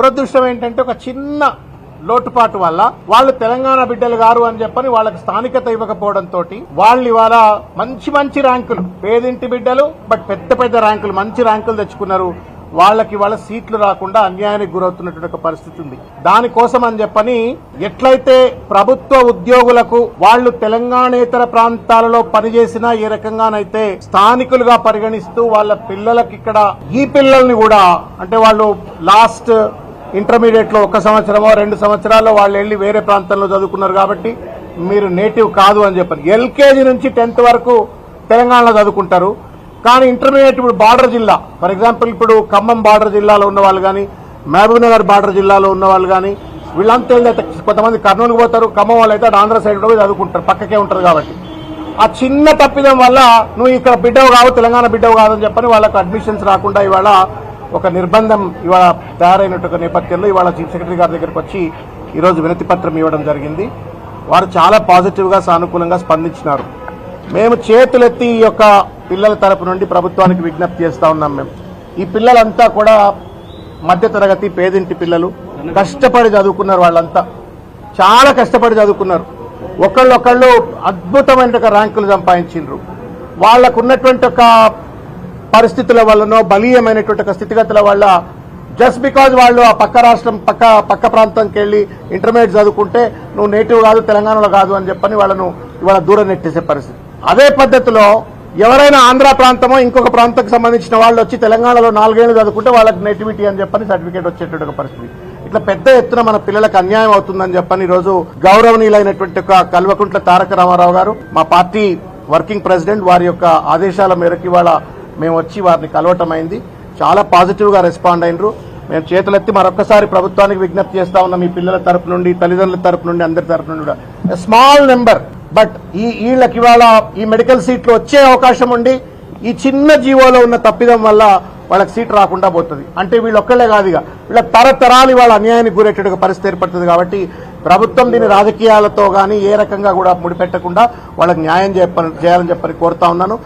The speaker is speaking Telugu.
దురదృష్టం ఏంటంటే ఒక చిన్న లోటుపాటు వల్ల వాళ్ళు తెలంగాణ బిడ్డలు గారు అని చెప్పని వాళ్ళకి స్థానికత ఇవ్వకపోవడంతో వాళ్ళు ఇవాళ మంచి మంచి ర్యాంకులు పేదింటి బిడ్డలు బట్ పెద్ద పెద్ద ర్యాంకులు మంచి ర్యాంకులు తెచ్చుకున్నారు. వాళ్ళకి వాళ్ళ సీట్లు రాకుండా అన్యాయానికి గురవుతున్నటువంటి ఒక పరిస్థితి ఉంది. దానికోసం అని చెప్పని ఎట్లయితే ప్రభుత్వ ఉద్యోగులకు వాళ్ళు తెలంగాణేతర ప్రాంతాలలో పనిచేసినా ఏ రకంగానైతే స్థానికులుగా పరిగణిస్తూ వాళ్ళ పిల్లలకి ఇక్కడ ఈ పిల్లల్ని కూడా అంటే వాళ్ళు లాస్ట్ ఇంటర్మీడియట్లో ఒక సంవత్సరమో రెండు సంవత్సరాల్లో వాళ్ళు వెళ్ళి వేరే ప్రాంతంలో చదువుకున్నారు కాబట్టి మీరు నేటివ్ కాదు అని చెప్పారు. ఎల్కేజీ నుంచి టెన్త్ వరకు తెలంగాణలో చదువుకుంటారు. కానీ ఇంటర్మీడియట్ ఇప్పుడు బార్డర్ జిల్లా. ఫర్ ఎగ్జాంపుల్ ఇప్పుడు ఖమ్మం బార్డర్ జిల్లాలో ఉన్న వాళ్ళు కానీ మహబూబ్నగర్ బార్డర్ జిల్లాలో ఉన్న వాళ్ళు కానీ వీళ్ళంతా ఏంటంటే కొంతమంది కర్నూలుకు పోతారు ఖమ్మం వాళ్ళు అయితే ఆంధ్ర సైడ్ కూడా పోయి చదువుకుంటారు పక్కకే ఉంటారు కాబట్టి. ఆ చిన్న తప్పిదం వల్ల నువ్వు ఇక్కడ బిడ్డవు కావు తెలంగాణ బిడ్డవు కాదని చెప్పని వాళ్ళకు అడ్మిషన్స్ రాకుండా ఇవాళ ఒక నిర్బంధం ఇవాళ తయారైనట్టు నేపథ్యంలో ఇవాళ చీఫ్ సెక్రటరీ గారి దగ్గరకు వచ్చి ఈరోజు వినతి పత్రం ఇవ్వడం జరిగింది. వారు చాలా పాజిటివ్గా సానుకూలంగా స్పందించినారు. మేము చేతులెత్తి ఈ యొక్క పిల్లల తరపు నుండి ప్రభుత్వానికి విజ్ఞప్తి చేస్తూ ఉన్నాం మేము. ఈ పిల్లలంతా కూడా మధ్యతరగతి పేదింటి పిల్లలు. కష్టపడి చదువుకున్నారు వాళ్ళంతా. చాలా కష్టపడి చదువుకున్నారు. ఒకళ్ళొకళ్ళు అద్భుతమైన ర్యాంకులు సంపాదించిండ్రు. వాళ్ళకు ఉన్నటువంటి ఒక పరిస్థితుల వల్లనో బలీయమైనటువంటి ఒక స్థితిగతుల వల్ల జస్ట్ బికాజ్ వాళ్ళు ఆ పక్క రాష్ట్రం పక్క పక్క ప్రాంతంకి వెళ్ళి ఇంటర్మీడియట్ చదువుకుంటే నువ్వు నేటివ్ కాదు తెలంగాణలో కాదు అని చెప్పని వాళ్ళను ఇవాళ దూరం నెట్టేసే పరిస్థితి. అదే పద్ధతిలో ఎవరైనా ఆంధ్ర ప్రాంతమో ఇంకొక ప్రాంతంకి సంబంధించిన వాళ్ళు వచ్చి తెలంగాణలో నాలుగేళ్ళు చదువుకుంటే వాళ్ళకి నేటివిటీ అని చెప్పని సర్టిఫికేట్ వచ్చేటువంటి ఒక పరిస్థితి. ఇట్లా పెద్ద ఎత్తున మన పిల్లలకు అన్యాయం అవుతుందని చెప్పని ఈరోజు రోజు గౌరవనీయులైనటువంటి ఒక కల్వకుంట్ల తారక రామారావు గారు మా పార్టీ వర్కింగ్ ప్రెసిడెంట్ వారి యొక్క ఆదేశాల మేరకు ఇవాళ మేము వచ్చి వారిని కలవటం అయింది చాలా పాజిటివ్గా రెస్పాండ్ అయినరు. మేము చేతులెత్తి మరొకసారి ప్రభుత్వానికి విజ్ఞప్తి చేస్తా ఉన్నాం. ఈ పిల్లల తరపు నుండి తల్లిదండ్రుల తరపు నుండి అందరి తరపు నుండి కూడా. స్మాల్ నెంబర్ బట్ ఈ వీళ్ళకి ఇవాళ ఈ మెడికల్ సీట్లు వచ్చే అవకాశం ఉండి ఈ చిన్న జీవోలో ఉన్న తప్పిదం వల్ల వాళ్ళకి సీట్ రాకుండా పోతుంది. అంటే వీళ్ళు ఒక్కళ్ళే కాదు ఇక. వీళ్ళ తరతరాలు వాళ్ళ అన్యాయానికి గురేటట్టుగా పరిస్థితి ఏర్పడుతుంది కాబట్టి ప్రభుత్వం దీని రాజకీయాలతో కానీ ఏ రకంగా కూడా ముడిపెట్టకుండా వాళ్ళకి న్యాయం చెప్పని చేయాలని చెప్పని కోరుతా ఉన్నాను.